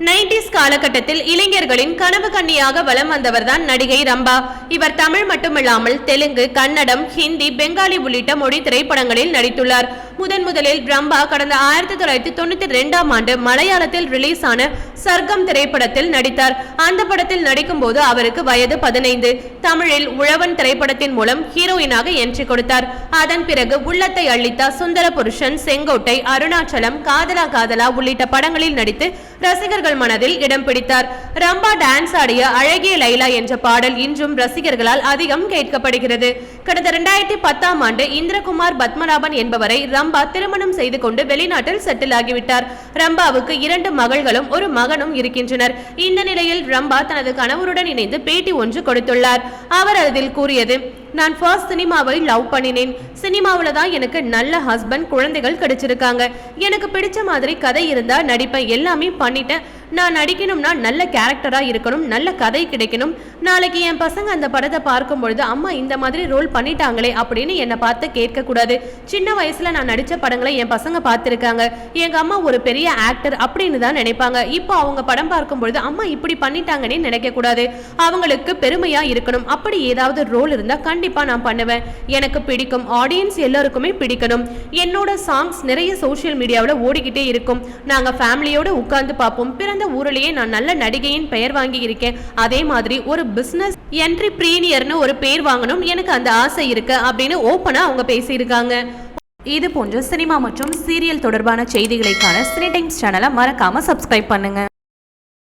Nineties காலகட்டத்தில் இளைஞர்களின் கனவு கண்ணியாக வலம் வந்தவர்தான் நடிகை ரம்பா. இவர் தமிழ் மட்டுமில்லாமல் தெலுங்கு கன்னடம் ஹிந்தி பெங்காலி உள்ளிட்ட மொழி திரைப்படங்களில் நடித்துள்ளார். முதன் முதலில் ரம்பா கடந்த ஆயிரத்தி தொள்ளாயிரத்தி தொண்ணூத்தி ரெண்டாம் ஆண்டு மலையாளத்தில் ரிலீஸ் ஆன சர்க்கம் திரைப்படத்தில் நடித்தார். அந்த படத்தில் நடிக்கும் போது அவருக்கு வயது பதினைந்து. தமிழில் உழவன் திரைப்படத்தின் மூலம் ஹீரோயினாக என்ட்ரி கொடுத்தார். அதன் பிறகு உள்ளத்தை அளித்த சுந்தர புருஷன் செங்கோட்டை அருணாச்சலம் காதலா காதலா உள்ளிட்ட படங்களில் நடித்து ரசிகர்கள் மனதில் இடம் பிடித்தார். ரம்பா டான்ஸ் ஆடிய அழகிய லைலா என்ற பாடல் இன்றும் ரசிகர்களால் அதிகம் கேட்கப்படுகிறது. கடந்த இரண்டாயிரத்தி பத்தாம் ஆண்டு இந்திரகுமார் பத்மநாபன் என்பவரை ரம்பா திருமணம் செய்து கொண்டு வெளிநாட்டில் செட்டில் ஆகிவிட்டார். ரம்பாவுக்கு இரண்டு மகள்களும் ஒரு மகனும் இருக்கின்றனர். இந்த நிலையில் ரம்பா தனது கணவருடன் இணைந்து பேட்டி ஒன்று கொடுத்துள்ளார். அவர் அதில் கூறியது நான் ஃபர்ஸ்ட் சினிமாவை லவ் பண்ணினேன். சினிமாவில் தான் எனக்கு நல்ல ஹஸ்பண்ட் குழந்தைகள் கிடைச்சிருக்காங்க. எனக்கு பிடிச்ச மாதிரி கதை இருந்தால் நடிப்பேன். எல்லாமே பண்ணிட்டேன். நான் நடிக்கணும்னா நல்ல கேரக்டராக இருக்கணும் நல்ல கதை கிடைக்கணும். நாளைக்கு என் பசங்க அந்த படத்தை பார்க்கும் பொழுது அம்மா இந்த மாதிரி ரோல் பண்ணிட்டாங்களே அப்படின்னு என்னை பார்த்து கேட்கக்கூடாது. சின்ன வயசில் நான் நடித்த படங்களை என் பசங்க பார்த்துருக்காங்க. எங்கள் அம்மா ஒரு பெரிய ஆக்டர் அப்படின்னு தான் நினைப்பாங்க. இப்போ அவங்க படம் பார்க்கும் பொழுது அம்மா இப்படி பண்ணிட்டாங்கன்னே நினைக்கக்கூடாது. அவங்களுக்கு பெருமையாக இருக்கணும். அப்படி ஏதாவது ரோல் இருந்தால் கண்டிப்பாக கண்டிப்பா நான் பண்ணுவேன். எனக்கு பிடிக்கும். ஆடியன்ஸ் எல்லாருக்குமே பிடிக்கணும். என்னோட சாங்ஸ் நிறைய சோஷியல் மீடியாவில் ஓடிக்கிட்டே இருக்கும். நாங்கள் ஃபேமிலியோடு உட்கார்ந்து பார்ப்போம். பிறந்த ஊரிலேயே நான் நல்ல நடிகையின் பெயர் வாங்கி இருக்கேன் அதே மாதிரி ஒரு பிசினஸ் என்ட்ரி ப்ரீனியர்னு ஒரு பேர் வாங்கணும். எனக்கு அந்த ஆசை இருக்கு அப்படின்னு ஓப்பனாக அவங்க பேசியிருக்காங்க. இது போன்ற சினிமா மற்றும் சீரியல் தொடர்பான செய்திகளைக்கான சினி டைம்ஸ் சேனலை மறக்காம சப்ஸ்கிரைப் பண்ணுங்க.